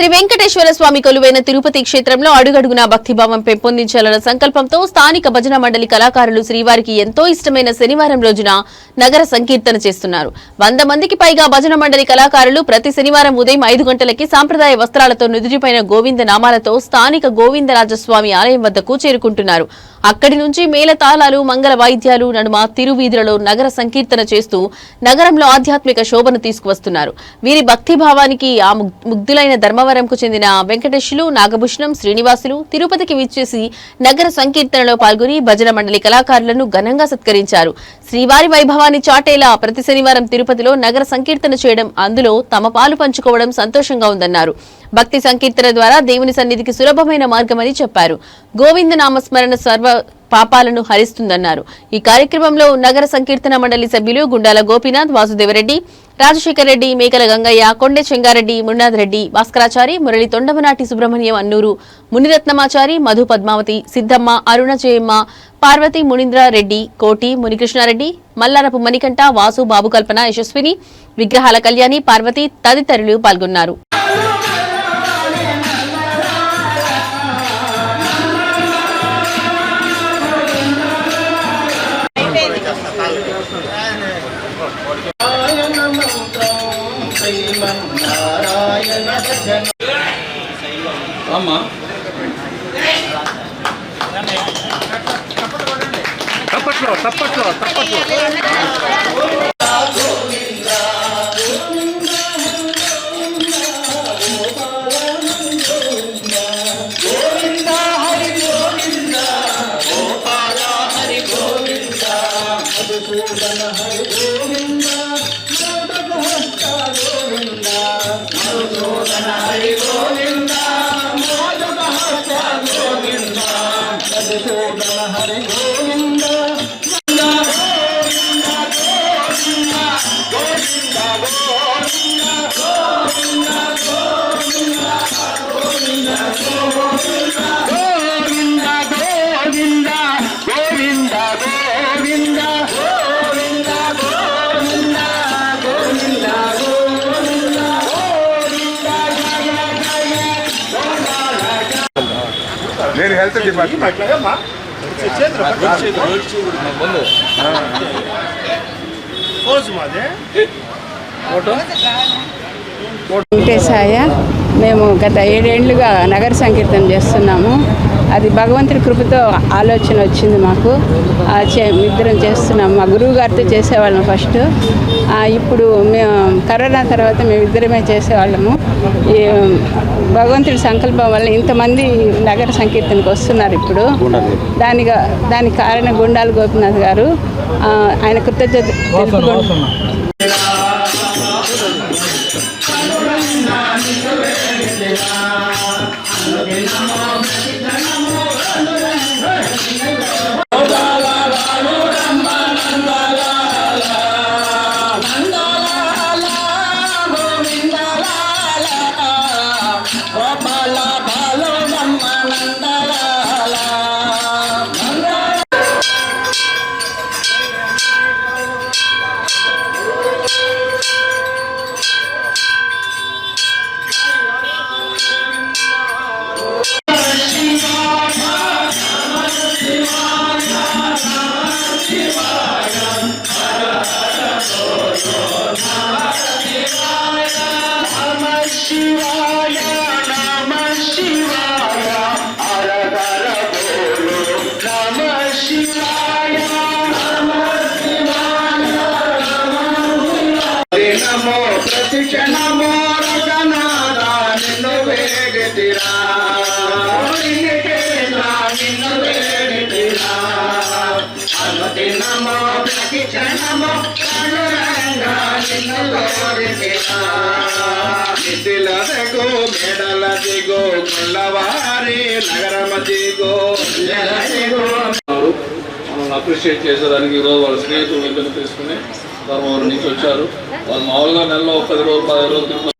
శ్రీ వెంకటేశ్వర స్వామి కొలువైన తిరుపతి క్షేత్రంలో అడుగడుగునా భక్తిభావం పెంపొందించాలన్న సంకల్పంతో స్థానిక భజన మండలి కళాకారులు శ్రీవారికి ఎంతో ఇష్టమైన శనివారం రోజున నగర సంకీర్తన చేస్తున్నారు. వంద మందికి పైగా భజన మండలి కళాకారులు ప్రతి శనివారం ఉదయం ఐదు గంటలకి సాంప్రదాయ వస్త్రాలతో నుదుటిపైన గోవింద నామాలతో స్థానిక గోవిందరాజస్వామి ఆలయం వద్దకు చేరుకుంటున్నారు. అక్కడి నుంచి మేళతాళాలు మంగళ వాయిద్యాలు నడుమ తిరువీధులలో నగర సంకీర్తన చేస్తూ నగరంలో ఆధ్యాత్మిక శోభను తీసుకువస్తున్నారు. వీరి భక్తిభావానికి ఆ ముగ్- ముగ్ధులైన ధర్మవరంకు చెందిన వెంకటేశులు నాగభూషణం శ్రీనివాసులు తిరుపతికి విచ్చేసి నగర సంకీర్తనలో పాల్గొని భజన మండలి కళాకారులను ఘనంగా సత్కరించారు. శ్రీవారి వైభవాన్ని చాటేలా ప్రతి శనివారం తిరుపతిలో నగర సంకీర్తన చేయడం అందులో తమ పాలు పంచుకోవడం సంతోషంగా ఉందన్నారు. భక్తి సంకీర్తన ద్వారా దేవుని సన్నిధికి సులభమైన మార్గమని చెప్పారు. గోవింద నామస్మరణ సర్వ పాపాలను హరిస్తుందన్నారు. ఈ కార్యక్రమంలో నగర సంకీర్తన మండలి సభ్యులు గుండాల గోపీనాథ్ వాసుదేవరెడ్డి రాజశేఖర్ రెడ్డి మేకల గంగయ్య కొండె చెంగారెడ్డి మున్నాథ్ రెడ్డి భాస్కరాచారి మురళి తొండమనాటి సుబ్రహ్మణ్యం అన్నూరు మునిరత్నమాచారి మధు పద్మావతి సిద్ధమ్మ అరుణ జయమ్మ పార్వతి మునీంద్ర రెడ్డి కోటి మునికృష్ణారెడ్డి మల్లారపు మణికంఠ వాసు బాబు కల్పన యశస్విని విగ్రహాల కళ్యాణి పార్వతి తదితరులు పాల్గొన్నారు. అమ్మా తప్పట్లో తప్పట్లో తప్పట్లో నేను హెల్త్ డిపార్ట్మెంట్ వెంకటేశాయ. మేము గత ఏడేండ్లుగా నగర సంకీర్తన చేస్తున్నాము. అది భగవంతుడి కృపతో ఆలోచన వచ్చింది మాకు. ఇద్దరం చేస్తున్నాము మా గురువు గారితో చేసేవాళ్ళం ఫస్ట్. ఆ, ఇప్పుడు మేము కరోనా తర్వాత మేము ఇద్దరమే చేసేవాళ్ళము. ఈ భగవంతుడి సంకల్పం వల్ల ఇంతమంది నగర సంకీర్తనకు వస్తున్నారు ఇప్పుడు. దానిగా దానికి కారణం గుండాల గోపినాథ్ గారు. ఆయన కృతజ్ఞత ప్రతి క్షణమో రఘనాథ నిన్ను నిన్ను వేడితిరా అనుతి ప్రతి క్షణమో నిన్ను మెడల దిగో నగరమ దిగో అప్రిషియేట్ చేసేదానికి ఈరోజు వాళ్ళ స్నేహితులు వెంటనే తీసుకుని ధర్మవరం నుంచి వచ్చారు. వాళ్ళు మామూలుగా నెలలో పది రోజులు పదిహేను రోజులు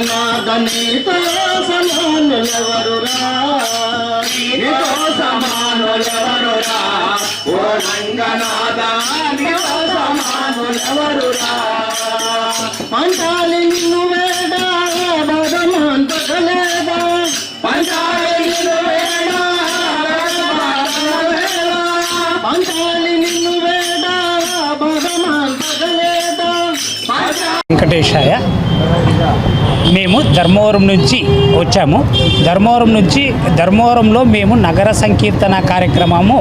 నీతో సమానులెవరురా నీతో సమానులెవరురా ఓ రంగనాథ నీతో సమానులెవరురా వెంకటేశాయ. మేము ధర్మవరం నుంచి వచ్చాము. ధర్మవరం నుంచి ధర్మవరంలో మేము నగర సంకీర్తన కార్యక్రమము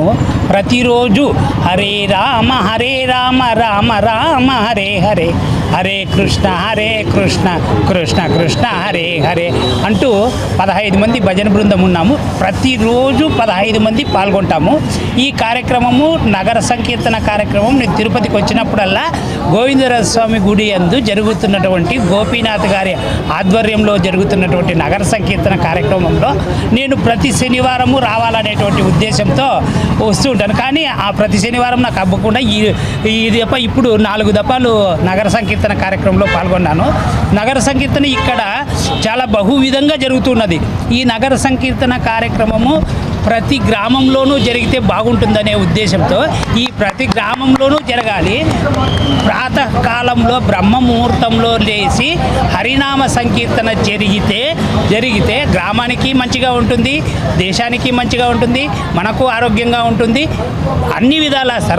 ప్రతిరోజు హరే రామ హరే రామ రామ రామ హరే హరే హరే కృష్ణ హరే కృష్ణ కృష్ణ కృష్ణ హరే హరే అంటూ పదహైదు మంది భజన బృందం ఉన్నాము. ప్రతిరోజు పదహైదు మంది పాల్గొంటాము. ఈ కార్యక్రమము నగర సంకీర్తన కార్యక్రమం. నేను తిరుపతికి వచ్చినప్పుడల్లా గోవిందరాజ స్వామి గుడి అందు జరుగుతున్నటువంటి గోపీనాథ్ గారి ఆధ్వర్యంలో జరుగుతున్నటువంటి నగర సంకీర్తన కార్యక్రమంలో నేను ప్రతి శనివారము రావాలనేటువంటి ఉద్దేశంతో వస్తూ ఉంటాను. కానీ ఆ ప్రతి శనివారం నాకు అవ్వకుండా ఈ ఈ దప్ప ఇప్పుడు నాలుగు దపాలు నగర సంకీర్తన కార్యక్రమంలో పాల్గొన్నాను. నగర సంకీర్తన ఇక్కడ చాలా బహువిధంగా జరుగుతున్నది. ఈ నగర సంకీర్తన కార్యక్రమము ప్రతి గ్రామంలోనూ జరిగితే బాగుంటుందనే ఉద్దేశంతో ఈ ప్రతి గ్రామంలోనూ జరగాలి. ప్రాతకాలంలో బ్రహ్మ ముహూర్తంలో లేచి హరినామ సంకీర్తన జరిగితే జరిగితే గ్రామానికి మంచిగా ఉంటుంది దేశానికి మంచిగా ఉంటుంది మనకు ఆరోగ్యంగా ఉంటుంది. అన్ని విధాల సర్వ